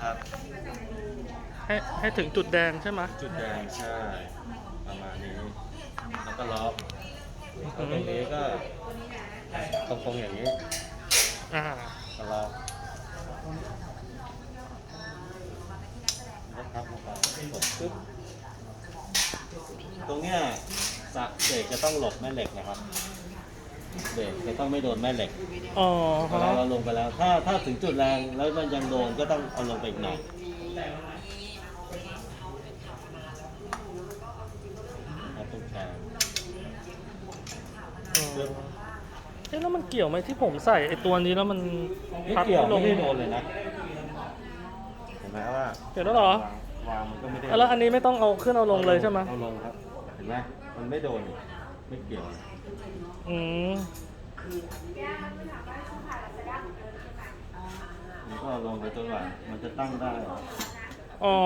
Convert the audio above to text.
นะครับ ให้ให้ถึงจุดแดงใช่ไหมจุดแดงใช่ประมาณนี้ แล้วก็ล็อกอืแล้วมตรงนี้ก็ตรงๆอย่างนี้อ่าก็ล็อกแล้วพับลงไปกดปึ๊บตรงเนี้ยสะเบรกจะต้องหลบแม่เหล็กนะครับ เบรกจะต้องไม่โดนแม่เหล็กอ๋อเวลาเราลงไปแล้ว ถ้าถ้าถึงจุดแรงแล้วมันยังโดนก็ต้องเอาลงไปอีกหน่อยครับตรงกลางเออเอ๊ะแล้วมันเกี่ยวไหมที่ผมใส่ไอตัวนี้แล้วมันไม่พับเกี่ยวลไม่งได้โดนเลยนะเห็นไหมว่าเกี่ยวแล้วเหรอวางวางมันก็ไม่ได้แล้วอันนี้ไม่ต้องเอาขึ้นเอาลงเลยใช่ไหมเอาลงครับ เห็นไหมมันไม่โดนนี่ไม่เกี่ยว อืมมัน ก็ลอาลงไปจนกว่ามันจะตั้งได้ อ๋อ